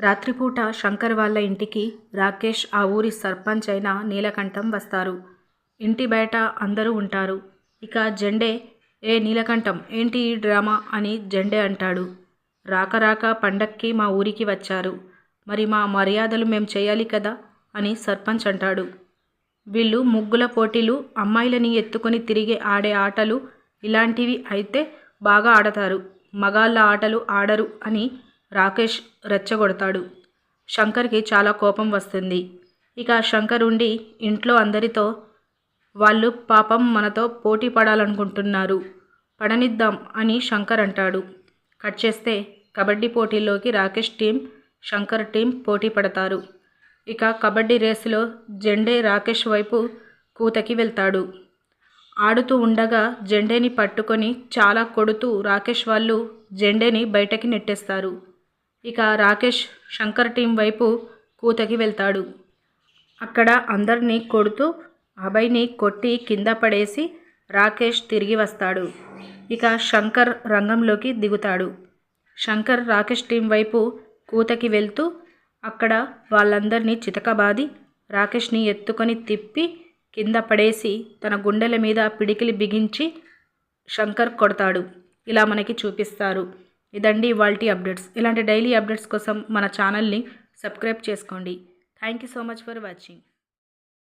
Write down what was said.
రాత్రిపూట శంకర్ వాళ్ళ ఇంటికి రాకేష్ ఆ ఊరి సర్పంచ్ అయిన నీలకంఠం వస్తారు. ఇంటి బయట అందరూ ఉంటారు. ఇక జెండే ఏ నీలకంఠం ఏంటి ఈ డ్రామా? అని జెండే అంటాడు. రాక రాక పండక్కి మా ఊరికి వచ్చారు. మరి మా మర్యాదలు మేం చేయాలి కదా? అని సర్పంచ్ అంటాడు. వీళ్ళు ముగ్గుల పోటీలు అమ్మాయిలని ఎత్తుకొని తిరిగి ఆడే ఆటలు ఇలాంటివి అయితే బాగా ఆడతారు. మగాళ్ళ ఆటలు ఆడరు అని రాకేష్ రెచ్చగొడతాడు. శంకర్కి చాలా కోపం వస్తుంది. ఇక శంకర్ ఉండి ఇంట్లో అందరితో వాళ్ళు పాపం మనతో పోటీ పడాలనుకుంటున్నారు. పడనిద్దాం అని శంకర్ అంటాడు. కట్ చేస్తే కబడ్డీ పోటీల్లోకి రాకేష్ టీం శంకర్ టీం పోటీ పడతారు. ఇక కబడ్డీ రేసులో జెండే రాకేష్ వైపు కూతకి వెళ్తాడు. ఆడుతూ ఉండగా జెండేని పట్టుకొని చాలా కొడుతూ రాకేష్ వాళ్ళు జెండేని బయటకి నెట్టేస్తారు. ఇక రాకేష్ శంకర్ టీం వైపు కూతకి వెళ్తాడు. అక్కడ అందరినీ కొడుతూ అభయ్ని కొట్టి కింద పడేసి రాకేష్ తిరిగి వస్తాడు. ఇక శంకర్ రంగంలోకి దిగుతాడు. శంకర్ రాకేష్ టీం వైపు కూతకి వెళ్తూ అక్కడ వాళ్ళందరినీ చితకబాది రాకేష్ని ఎత్తుకొని తిప్పి కింద పడేసి తన గుండెల మీద పిడికిలి బిగించి శంకర్ కొడతాడు. ఇలా మనకి చూపిస్తారు. ఇదండి ఇవాల్టీ అప్డేట్స్. ఇలాంటి డైలీ అప్డేట్స్ కోసం మన ఛానల్ని సబ్స్క్రైబ్ చేసుకోండి. Thank you so much for watching.